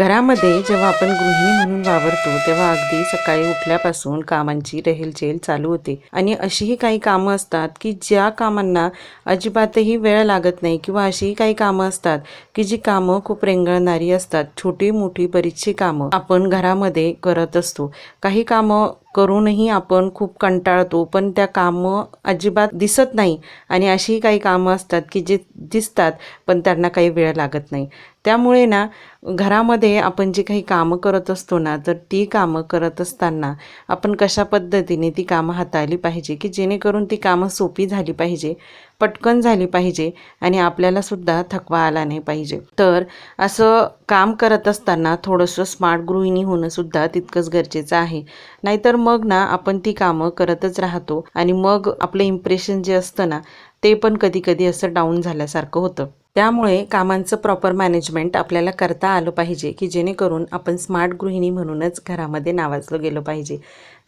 घरामध्ये जेव्हा आपण गृहिणी म्हणून वावरतो तेव्हा अगदी सकाळी उठल्यापासून कामांची रेहेलचेल चालू होते. आणि अशीही काही कामं असतात की ज्या कामांना अजिबातही वेळ लागत नाही किंवा अशीही काही कामं असतात की जी कामं खूप रेंगळणारी असतात छोटी मोठी बरीचशी कामं आपण घरामध्ये करत असतो. काही कामं करूनही आपण खूप कंटाळतो पण त्या कामं अजिबात दिसत नाही. आणि अशीही काही कामं असतात की जे दिसतात पण त्यांना काही वेळ लागत नाही. त्यामुळे ना घरामध्ये आपण जी काही कामं करत असतो ना तर ती कामं करत असताना आपण कशा पद्धतीने ती कामं हाताळली पाहिजे? की जेणेकरून ती कामं सोपी झाली पाहिजे पटकन झाली पाहिजे आणि आपल्यालासुद्धा थकवा आला नाही पाहिजे. तर असं काम करत असताना थोडंसं स्मार्ट गृहिणी होणंसुद्धा तितकंच गरजेचं आहे. नाहीतर मग ना आपण ती कामं करतच राहतो आणि मग आपलं इम्प्रेशन जे असतं ना ते पण कधी कधी असं डाऊन झाल्यासारखं होतं. त्यामुळे कामांचं प्रॉपर मॅनेजमेंट आपल्याला करता आलं पाहिजे की जेणेकरून आपण स्मार्ट गृहिणी म्हणूनच घरामध्ये नावाजलं गेलं पाहिजे.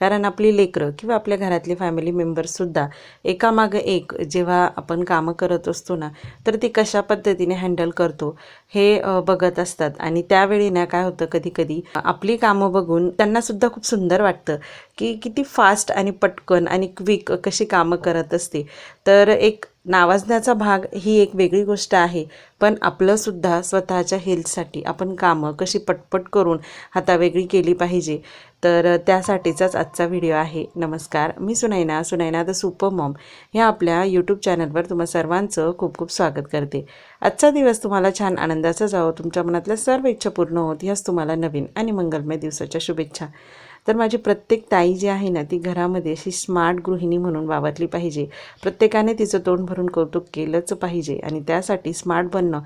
कारण आपली लेकरं किंवा आपल्या घरातली फॅमिली मेंबर्ससुद्धा एकामागं एक जेव्हा आपण कामं करत असतो ना तर ती कशा पद्धतीने हँडल करतो हे बघत असतात. आणि त्यावेळी ना काय होतं कधी कधी आपली कामं बघून त्यांनासुद्धा खूप सुंदर वाटतं की किती फास्ट आणि पटकन आणि क्विक कशी कामं करत असते. तर एक नावाजण्याचा भाग ही एक वेगळी गोष्ट आहे. पण आपलंसुद्धा स्वतःच्या हेल्थसाठी आपण कामं कशी पटपट करून हातावेगळी केली पाहिजे. तर त्यासाठीचाच आजचा व्हिडिओ आहे. नमस्कार मी Sunaina. Sunaina the super mom ह्या आपल्या यूट्यूब चॅनलवर तुम्हा सर्वांचं खूप खूप स्वागत करते. आजचा दिवस तुम्हाला छान आनंदाचा जावो तुमच्या मनातल्या सर्व इच्छा पूर्ण होत ह्याच तुम्हाला नवीन आणि मंगलमय दिवसाच्या शुभेच्छा. तर माझी प्रत्येक ताई जी आहे ना ती घरामध्ये अशी स्मार्ट गृहिणी म्हणून वावरली पाहिजे. प्रत्येकाने तिचं तोंड भरून कौतुक केलंच पाहिजे आणि त्यासाठी स्मार्ट बनणं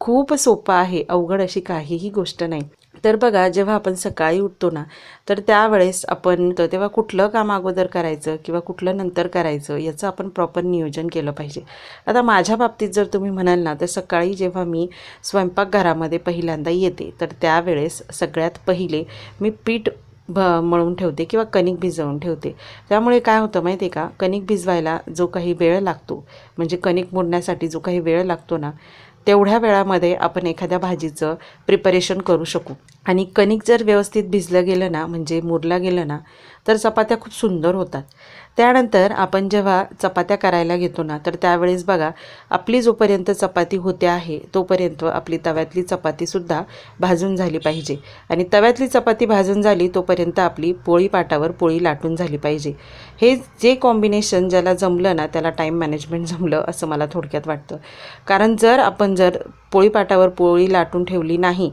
खूप सोपं आहे अवघड अशी काहीही गोष्ट नाही. तर बघा जेव्हा आपण सकाळी उठतो ना तर त्यावेळेस आपण तर तेव्हा कुठलं काम अगोदर करायचं किंवा कुठलं नंतर करायचं याचं आपण प्रॉपर नियोजन केलं पाहिजे. आता माझ्या बाबतीत जर तुम्ही म्हणाल ना तर सकाळी जेव्हा मी स्वयंपाकघरामध्ये पहिल्यांदा येते तर त्यावेळेस सगळ्यात पहिले मी पीठ भ मळून ठेवते किंवा कणिक भिजवून ठेवते. त्यामुळे काय होतं माहिती आहे का? कणिक भिजवायला जो काही वेळ लागतो म्हणजे कणिक मोडण्यासाठी जो काही वेळ लागतो ना तेवढ्या वेळामध्ये आपण एखाद्या भाजीचं प्रिपरेशन करू शकू. आणि कणिक जर व्यवस्थित भिजलं गेलं ना म्हणजे मुरला गेलं ना तर चपात्या खूप सुंदर होतात. त्यानंतर आपण जेव्हा चपात्या करायला घेतो ना तर त्यावेळेस बघा आपली जोपर्यंत चपाती होते आहे तोपर्यंत आपली तव्यातली चपातीसुद्धा भाजून झाली पाहिजे. आणि तव्यातली चपाती भाजून झाली तोपर्यंत आपली पोळी पाटावर पोळी लाटून झाली पाहिजे. हे जे कॉम्बिनेशन ज्याला जमलं ना त्याला टाईम मॅनेजमेंट जमलं असं मला थोडक्यात वाटतं. कारण जर आपण जर पोळी पाटावर पोळी लाटून ठेवली नाही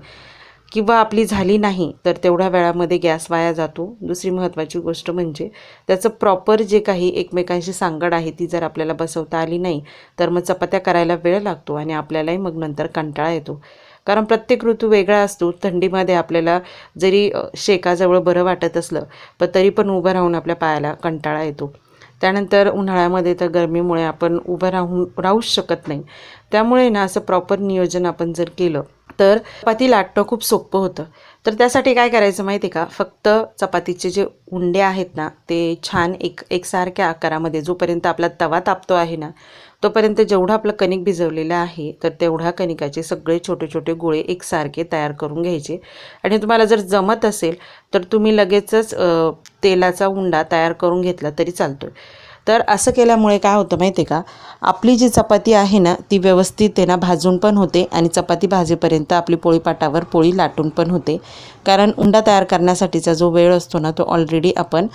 किंवा आपली झाली नाही तर तेवढ्या वेळामध्ये गॅस वाया जातो. दुसरी महत्त्वाची गोष्ट म्हणजे त्याचं प्रॉपर जे काही एकमेकांशी सांगड आहे ती जर आपल्याला बसवता आली नाही तर मग चपात्या करायला वेळ लागतो आणि आपल्यालाही मग नंतर कंटाळा येतो. कारण प्रत्येक ऋतू वेगळा असतो. थंडीमध्ये आपल्याला जरी शेकाजवळ बरं वाटत असलं पण तरी पण उभं राहून आपल्या पायाला कंटाळा येतो. त्यानंतर उन्हाळ्यामध्ये तर गरमीमुळे आपण उभं राहून राहूच शकत नाही. त्यामुळे ना असं प्रॉपर नियोजन आपण जर केलं तर चपाती लाटणं खूप सोपं होतं. तर त्यासाठी काय करायचं माहिती आहे का? फक्त चपातीचे जे उंडे आहेत ना ते छान एक एकसारख्या आकारामध्ये जोपर्यंत आपला तवा तापतो आहे ना तोपर्यंत जेवढं आपलं कणिक भिजवलेलं आहे तर तेवढ्या कणिकाचे सगळे छोटे छोटे गोळे एकसारखे तयार करून घ्यायचे. आणि तुम्हाला जर जमत असेल तर तुम्ही लगेचच तेलाचा उंडा तयार करून घेतला तरी चालतो तर असं केल्यामुळे काय होतं माहिती आहे का? आपली जी चपाती आहे ना ती व्यवस्थित आहे ना भाजून पण होते आणि चपाती भाजेपर्यंत आपली पोळीपाटावर पोळी लाटून पण होते. कारण उंडा तयार करण्यासाठीचा जो वेळ असतो ना तो ऑलरेडी आपण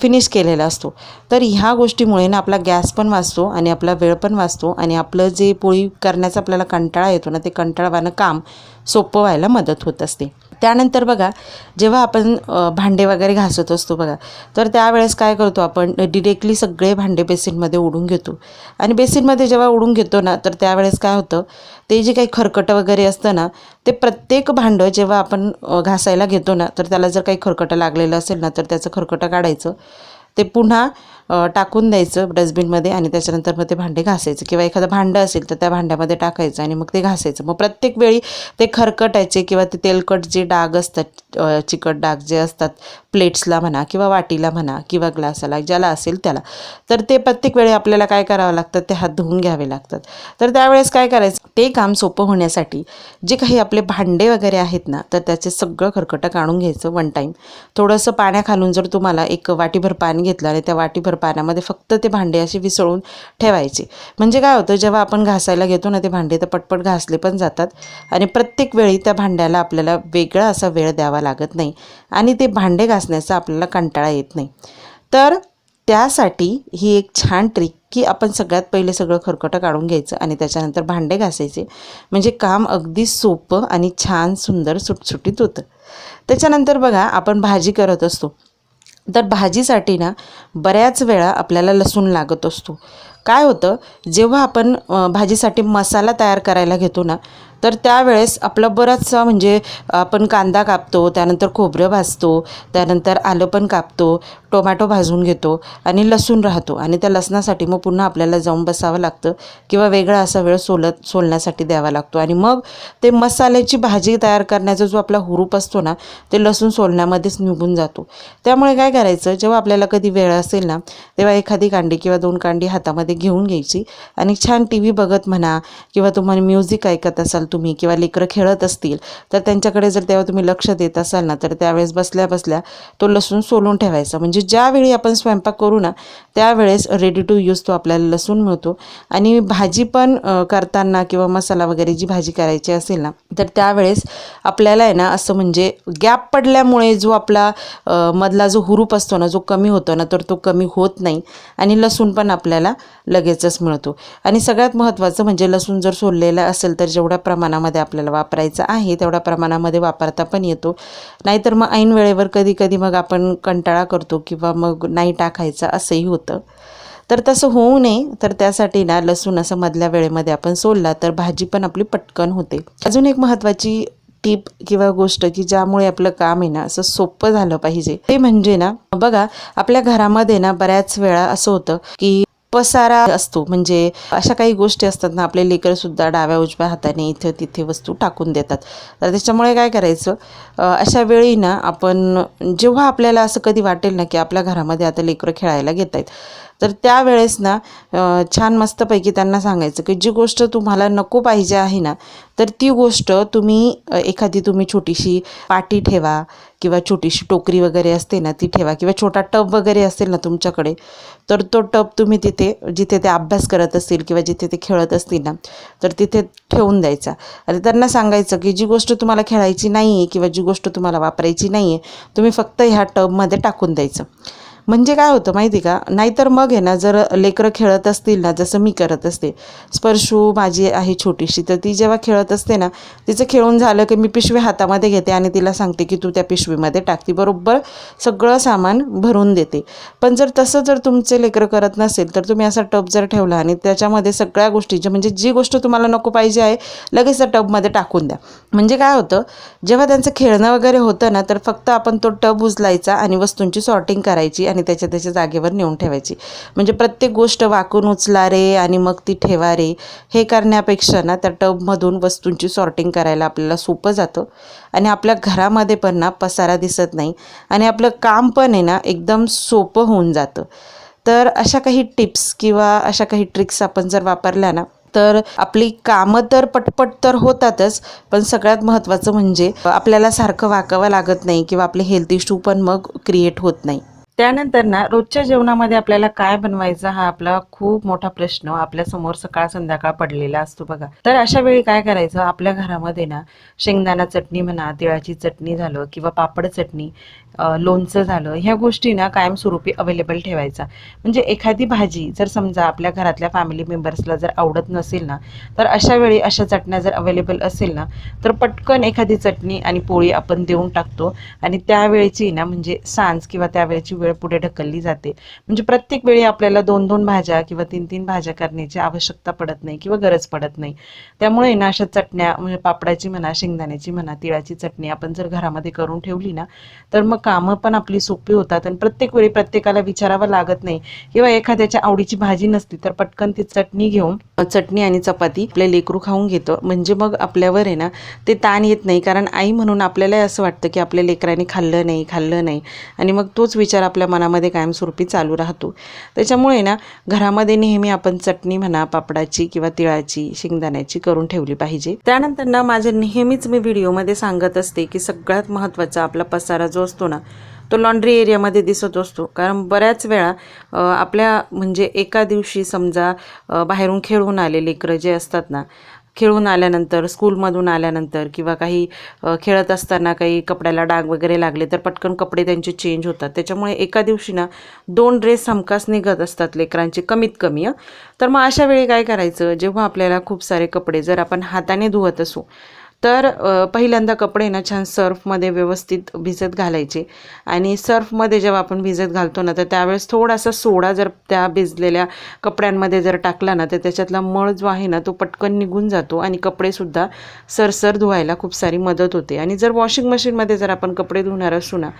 फिनिश केलेला असतो. तर ह्या गोष्टीमुळे ना आपला गॅस पण वाचतो आणि आपला वेळ पण वाचतो आणि आपलं जे पोळी करण्याचा आपल्याला कंटाळा येतो ना ते कंटाळवानं काम सोपं व्हायला मदत होत असते. त्यानंतर बघा जेव्हा आपण भांडे वगैरे घासत असतो बघा तर त्यावेळेस काय करतो आपण डिरेक्टली सगळे भांडे बेसिनमध्ये ओढून घेतो. आणि बेसिनमध्ये जेव्हा ओढून घेतो ना तर त्यावेळेस काय होतं ते जे काही खरकटं वगैरे असतं ना ते प्रत्येक भांडं जेव्हा आपण घासायला घेतो ना तर त्याला जर काही खरकटं लागलेलं असेल ना तर त्याचं खरकटं काढायचं. ते पुन्हा टाकून द्यायचं डस्टबिनमध्ये आणि त्याच्यानंतर मग ते भांडे घासायचं. किंवा एखादं भांडं असेल तर त्या भांड्यामध्ये टाकायचं आणि मग ते घासायचं. मग प्रत्येक वेळी ते खरकटायचे किंवा ते तेलकट जे डाग असतात चिकट डाग जे असतात प्लेट्सला म्हणा किंवा वाटीला म्हणा किंवा ग्लासाला ज्याला असेल त्याला तर ते प्रत्येक वेळी आपल्याला काय करावं लागतं? ते हात धुवून घ्यावे लागतात. तर त्यावेळेस काय करायचं? ते काम सोपं होण्यासाठी जे काही आपले भांडे वगैरे आहेत ना तर त्याचे सगळं खरकटं काढून घ्यायचं वन टाईम थोडंसं पाण्याखालून जर तुम्हाला एक वाटीभर पाणी घेतलं आणि त्या वाटीभर पाण्यामध्ये फक्त ते भांडे असे विसळून ठेवायचे. म्हणजे काय होतं जेव्हा आपण घासायला घेतो ना ते भांडे तर पटपट घासले पण जातात. आणि प्रत्येक वेळी त्या भांड्याला आपल्याला वेगळा असा वेळ द्यावा लागत नाही. आणि ते भांडे घासण्याचा आपल्याला कंटाळा येत नाही. तर त्यासाठी ही एक छान ट्रिक की आपण सगळ्यात पहिले सगळं खरकटं काढून घ्यायचं आणि त्याच्यानंतर भांडे घासायचे. म्हणजे काम अगदी सोपं आणि छान सुंदर सुटसुटीत होतं. त्याच्यानंतर बघा आपण भाजी करत असतो. तर भाजीसाठी ना बऱ्याच वेळा आपल्याला लसूण लागत असतो. काय होतं जेव्हा आपण भाजीसाठी मसाला तयार करायला घेतो ना तर त्यावेळेस आपला बराचसा म्हणजे आपण कांदा कापतो त्यानंतर खोबरं भाजतो त्यानंतर आलं पण कापतो टोमॅटो भाजून घेतो आणि लसूण राहतो. आणि त्या लसणासाठी मग पुन्हा आपल्याला जाऊन बसावं लागतं किंवा वेगळा असा वेळ सोलत सोलण्यासाठी द्यावा लागतो. आणि मग ते मसाल्याची भाजी तयार करण्याचा जो आपला हुरूप असतो ना ते लसूण सोलण्यामध्येच निघून जातो. त्यामुळे काय करायचं जेव्हा आपल्याला कधी वेळ असेल ना तेव्हा एखादी कांडी किंवा दोन कांडी हातामध्ये घेऊन घ्यायची आणि छान टी व्ही बघत म्हणा किंवा तुम्हाला म्युझिक ऐकत असाल तुम्ही किंवा लेकरं खेळत असतील तर त्यांच्याकडे जर तेव्हा तुम्ही लक्ष देत असाल ना तर त्यावेळेस बसल्या बसल्या तो लसूण सोलून ठेवायचा. म्हणजे ज्यावेळी आपण स्वयंपाक करू ना त्यावेळेस रेडी टू यूज तो आपल्याला लसूण मिळतो. आणि भाजी पण करताना किंवा मसाला वगैरे जी भाजी करायची असेल ना तर त्यावेळेस आपल्याला आहे ना असं म्हणजे गॅप पडल्यामुळे जो आपला मधला जो हुरूप असतो ना जो कमी होतो ना तर तो कमी होत नाही. आणि लसूण पण आपल्याला लगेचच मिळतो. आणि सगळ्यात महत्त्वाचं म्हणजे लसूण जर सोललेला असेल तर जेवढ्या प्रमाणामध्ये आपल्याला वापरायचं आहे तेवढ्या प्रमाणामध्ये वापरता पण येतो. नाहीतर मग ऐन वेळेवर कधी कधी मग आपण कंटाळा करतो किंवा मग नाही टाकायचा असंही होतं. तर तसं होऊ नये. तर त्यासाठी ना लसूण असं मधल्या वेळेमध्ये आपण सोडला तर भाजी पण आपली पटकन होते. अजून एक महत्त्वाची टीप किंवा गोष्ट की ज्यामुळे आपलं काम आहे ना असं सोपं झालं पाहिजे. ते म्हणजे ना बघा आपल्या घरामध्ये ना बऱ्याच वेळा असं होतं की पसारा असतो. म्हणजे अशा काही गोष्टी असतात ना आपले लेकरं सुद्धा डाव्या उजव्या हाताने इथे तिथे वस्तू टाकून देतात. तर त्याच्यामुळे काय करायचं अशा वेळी ना आपण जेव्हा आपल्याला असं कधी वाटेल ना की आपल्या घरामध्ये आता लेकरं खेळायला घेत आहेत तर त्यावेळेस ना छान मस्तपैकी त्यांना सांगायचं की जी गोष्ट तुम्हाला नको पाहिजे आहे ना तर ती गोष्ट तुम्ही एखादी तुम्ही छोटीशी पाटी ठेवा किंवा छोटीशी टोकरी वगैरे असते ना ती ठेवा किंवा छोटा टब वगैरे असेल ना तुमच्याकडे तर तो टब तुम्ही तिथे जिथे ते अभ्यास करत असतील किंवा जिथे ते खेळत असतील ना तर तिथे ठेवून द्यायचा. आणि त्यांना सांगायचं की जी गोष्ट तुम्हाला खेळायची नाही आहे किंवा जी गोष्ट तुम्हाला वापरायची नाही आहे तुम्ही फक्त ह्या टबमध्ये टाकून द्यायचं. म्हणजे काय होतं माहिती का? नाहीतर मग आहे ना जर लेकरं खेळत असतील ना जसं मी करत असते स्पर्शू माझी आहे छोटीशी तर ती जेव्हा खेळत असते ना तिचं खेळून झालं की मी पिशवी हातामध्ये घेते आणि तिला सांगते की तू त्या पिशवीमध्ये टाकते. बरोबर सगळं सामान भरून देते. पण जर तसं जर तुमचे लेकरं करत नसेल तर तुम्ही असा टब जर ठेवला आणि त्याच्यामध्ये सगळ्या गोष्टीच्या म्हणजे जी गोष्ट तुम्हाला नको पाहिजे आहे लगेच त्या टबमध्ये टाकून द्या. म्हणजे काय होतं जेव्हा त्यांचं खेळणं वगैरे होतं ना तर फक्त आपण तो टब उचलायचा आणि वस्तूंची सॉर्टिंग करायची आणि त्याच्या त्याच्या जागेवर नेऊन ठेवायची. म्हणजे प्रत्येक गोष्ट वाकून उचला रे आणि मग ती ठेवा रे. हे करण्यापेक्षा ना त्या टबमधून वस्तूंची सॉर्टिंग करायला आपल्याला सोपं जातं. आणि आपल्या घरामध्ये पण ना पसारा दिसत नाही. आणि आपलं काम पण आहे ना एकदम सोपं होऊन जातं. तर अशा काही टिप्स किंवा अशा काही ट्रिक्स आपण जर वापरल्या ना तर आपली कामं तर पटपट तर होतातच पण सगळ्यात महत्त्वाचं म्हणजे आपल्याला सारखं वाकावं लागत नाही किंवा आपले हेल्थ इश्यू पण मग क्रिएट होत नाही. त्यानंतर ना रोजच्या जेवणामध्ये आपल्याला काय बनवायचं हा आपला खूप मोठा प्रश्न आपल्यासमोर सकाळ संध्याकाळ पडलेला असतो बघा. तर अशा वेळी काय करायचं आपल्या घरामध्ये ना शेंगदाणा चटणी म्हणा तिळाची चटणी झालं किंवा पापड चटणी लोणचं झालं ह्या गोष्टी ना कायमस्वरूपी अवेलेबल ठेवायचा. म्हणजे एखादी भाजी जर समजा आपल्या घरातल्या फॅमिली मेंबर्सला जर आवडत नसेल ना तर अशा वेळी अशा चटण्या जर अवेलेबल असेल ना तर पटकन एखादी चटणी आणि पोळी आपण देऊन टाकतो. आणि त्यावेळेची ना म्हणजे सांज किंवा त्यावेळेची वेळ पुढे ढकलली जाते. म्हणजे प्रत्येक वेळी आपल्याला दोन दोन भाज्या किंवा तीन तीन भाज्या करण्याची आवश्यकता पडत नाही किंवा गरज पडत नाही. त्यामुळे ना अशा चटण्या म्हणजे पापडाची म्हणा शेंगदाण्याची म्हणा तिळाची चटणी आपण जर घरामध्ये करून ठेवली ना तर मग कामं पण आपली सोपी होतात आणि प्रत्येक वेळी प्रत्येकाला विचारावं लागत नाही. किंवा एखाद्याच्या आवडीची भाजी नसली तर पटकन ती चटणी घेऊन चटणी आणि चपाती आपल्या लेकरू खाऊन घेतो. म्हणजे मग आपल्यावर आहे ना ते ताण येत नाही. कारण आई म्हणून आपल्याला असं वाटतं की आपल्या लेकरांनी खाल्लं नाही खाल्लं नाही. आणि मग तोच विचार आपल्या मनामध्ये कायमस्वरूपी चालू राहतो. त्याच्यामुळे ना घरामध्ये नेहमी आपण चटणी म्हणा पापडाची किंवा तिळाची शेंगदाण्याची करून ठेवली पाहिजे. त्यानंतर ना माझे नेहमीच मी व्हिडिओमध्ये सांगत असते की सगळ्यात महत्त्वाचा आपला पसारा जो असतो ना तो लॉन्ड्री एरियामध्ये दिसत असतो. कारण बऱ्याच वेळा आपल्या म्हणजे एका दिवशी समजा बाहेरून खेळून आले लेकरं जे असतात ना खेळून आल्यानंतर स्कूलमधून आल्यानंतर किंवा काही खेळत असताना काही कपड्याला डाग वगैरे लागले तर पटकन कपडे त्यांचे चेंज होतात. त्याच्यामुळे एका दिवशी ना दोन ड्रेस हमखास निघत असतात लेकरांचे कमीत कमी तर मग अशा वेळी काय करायचं? जेव्हा आपल्याला खूप सारे कपडे जर आपण हाताने धुवत असू तर पहिल्यांदा कपडे ना छान सर्फमध्ये व्यवस्थित भिजत घालायचे. आणि सर्फमध्ये जेव्हा आपण भिजत घालतो ना तर त्यावेळेस थोडासा सोडा जर त्या भिजलेल्या कपड्यांमध्ये जर टाकला ना तर त्याच्यातला मळ जो आहे ना तो पटकन निघून जातो आणि कपडेसुद्धा सरसर धुवायला खूप सारी मदत होते. आणि जर वॉशिंग मशीनमध्ये जर आपण कपडे धुणार असू ना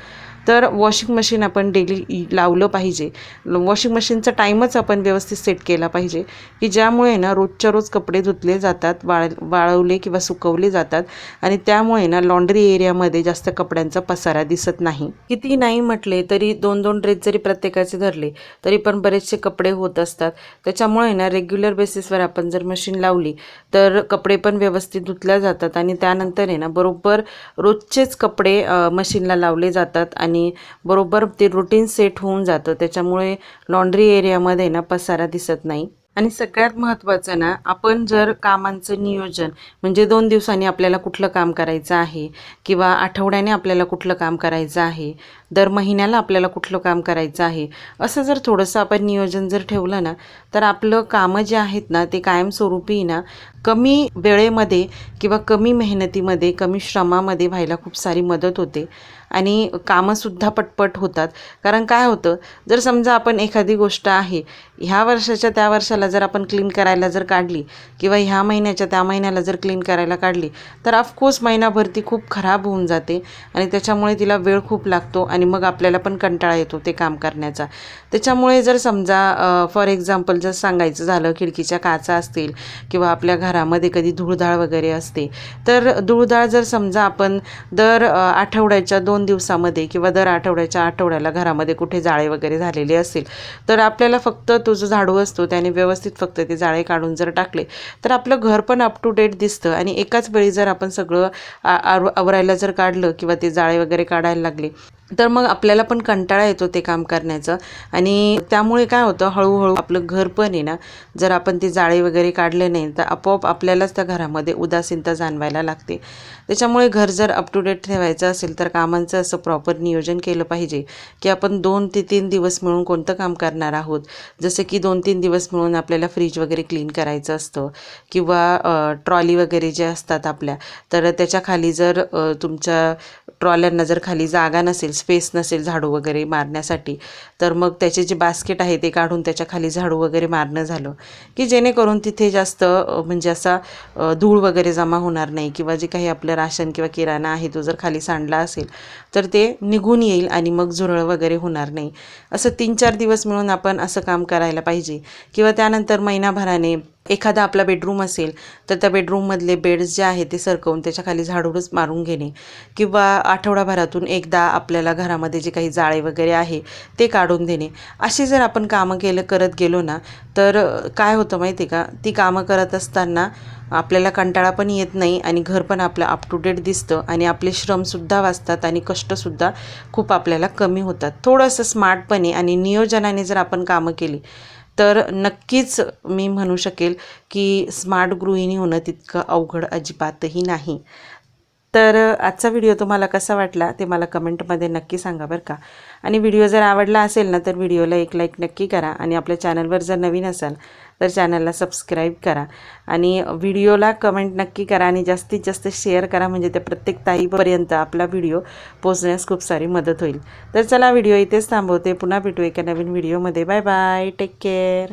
तर वॉशिंग मशीन आपण डेली लावलं पाहिजे. वॉशिंग मशीनचा टाईमच आपण व्यवस्थित सेट केला पाहिजे. की ज्यामुळे ना रोजच्या रोज कपडे धुतले जातात वाळ वाळवले किंवा सुकवले जातात आणि त्यामुळे ना लॉन्ड्री एरियामध्ये जास्त कपड्यांचा पसारा दिसत नाही. किती नाही म्हटले तरी दोन दोन ड्रेस जरी प्रत्येकाचे धरले तरी पण बरेचसे कपडे होत असतात. त्याच्यामुळे ना रेग्युलर बेसिसवर आपण जर मशीन लावली तर कपडे पण व्यवस्थित धुतल्या जातात आणि त्यानंतर आहे ना बरोबर रोजचेच कपडे मशीनला लावले जातात आणि बरोबर ते रुटीन सेट होऊन जातं. त्याच्यामुळे लॉन्ड्री एरियामध्ये ना पसारा दिसत नाही. आणि सगळ्यात महत्त्वाचं ना आपण जर कामांचं नियोजन म्हणजे दोन दिवसांनी आपल्याला कुठलं काम करायचं आहे किंवा आठवड्याने आपल्याला कुठलं काम करायचं आहे दर महिन्याला आपल्याला कुठलं काम करायचं आहे असं जर थोडंसं आपण नियोजन जर ठेवलं ना तर आपलं कामं जे आहेत ना ते कायमस्वरूपी ना कमी वेळेमध्ये किंवा कमी मेहनतीमध्ये कमी श्रमामध्ये व्हायला खूप सारी मदत होते. आणि कामंसुद्धा पटपट होतात. कारण काय होतं जर समजा आपण एखादी गोष्ट आहे ह्या वर्षाच्या त्या वर्षाला जर आपण क्लीन करायला जर काढली किंवा ह्या महिन्याच्या त्या महिन्याला जर क्लीन करायला काढली तर ऑफकोर्स महिनाभर ती खूप खराब होऊन जाते आणि त्याच्यामुळे तिला वेळ खूप लागतो आणि आणि मग आपल्याला पण कंटाळा येतो ते काम करण्याचा. त्याच्यामुळे जर समजा फॉर एक्झाम्पल जर सांगायचं झालं खिडकीच्या काचा असतील किंवा आपल्या घरामध्ये कधी धूळधाळ वगैरे असते तर धूळधाळ जर समजा आपण दर आठवड्याच्या दोन दिवसामध्ये किंवा दर आठवड्याच्या आठवड्याला घरामध्ये कुठे जाळे वगैरे झालेले असतील तर आपल्याला फक्त तो जो झाडू असतो त्याने व्यवस्थित फक्त ते जाळे काढून जर टाकले तर आपलं घर पण अप टू डेट दिसतं. आणि एकाच वेळी जर आपण सगळं आव- आवरायला जर काढलं किंवा ते जाळे वगैरे काढायला लागले तर मग आपल्याला पण कंटाळा येतो ते काम करण्याचं. आणि त्यामुळे काय होतं हळूहळू आपलं घर पण आहे ना जर आपण ते जाळे वगैरे काढले नाही तर आपोआप आपल्यालाच त्या घरामध्ये उदासीनता जाणवायला लागते. त्याच्यामुळे घर जर अप टू डेट ठेवायचं असेल तर कामांचं असं प्रॉपर नियोजन केलं पाहिजे की आपण दोन ते तीन दिवस मिळून कोणतं काम करणार आहोत. जसं की दोन तीन दिवस मिळून आपल्याला फ्रीज वगैरे क्लीन करायचं असतं किंवा ट्रॉली वगैरे जे असतात आपल्या तर त्याच्याखाली जर तुमच्या ट्रॉल्यांना जर खाली जागा नसेल स्पेस नसेल झाडू वगैरे मारण्यासाठी तर मग त्याचे जे बास्केट आहे ते काढून त्याच्याखाली झाडू वगैरे मारणं झालं. की जेणेकरून तिथे जास्त म्हणजे असा धूळ वगैरे जमा होणार नाही किंवा जे काही आपलं राशन किंवा किराणा आहे तो जर खाली सांडला असेल तर ते निघून येईल आणि मग झुरळ वगैरे होणार नाही. असं तीन चार दिवस मिळून आपण असं काम करायला पाहिजे. किंवा त्यानंतर महिनाभराने एखादा आपला बेडरूम असेल तर त्या बेडरूममधले बेड्स जे आहे ते सरकवून त्याच्याखाली झाडूनच मारून घेणे. किंवा आठवडाभरातून एकदा आपल्याला घरामध्ये जे काही जाळे वगैरे आहे ते काढून देणे. असे जर आपण कामं केलं करत गेलो ना तर काय होतं माहिती आहे का? ती कामं करत असताना आपल्याला कंटाळा पण येत नाही आणि घर पण आपलं अप टू डेट दिसतं आणि आपले श्रमसुद्धा वाचतात आणि कष्टसुद्धा खूप आपल्याला कमी होतात. थोडंसं स्मार्टपणे आणि नियोजनाने जर आपण कामं केली तर नक्कीच मी म्हणू शकेल की स्मार्ट गृहिणी होणं तितकं अवघड अजिबातही नाही. तर आजचा व्हिडिओ तुम्हाला कसा वाटला ते मला कमेंटमध्ये नक्की सांगा बरं का. आणि व्हिडिओ जर आवडला असेल ना तर व्हिडिओला एक लाईक नक्की करा आणि आपल्या चॅनलवर जर नवीन असाल तर चॅनलला सबस्क्राईब करा. आणि व्हिडिओला कमेंट नक्की करा आणि जास्तीत जास्त शेअर करा म्हणजे त्या प्रत्येक ताईपर्यंत आपला व्हिडिओ पोचण्यास खूप सारी मदत होईल. तर चला व्हिडिओ इथेच थांबवते. पुन्हा भेटू एका नवीन व्हिडिओमध्ये. Bye bye. Take care.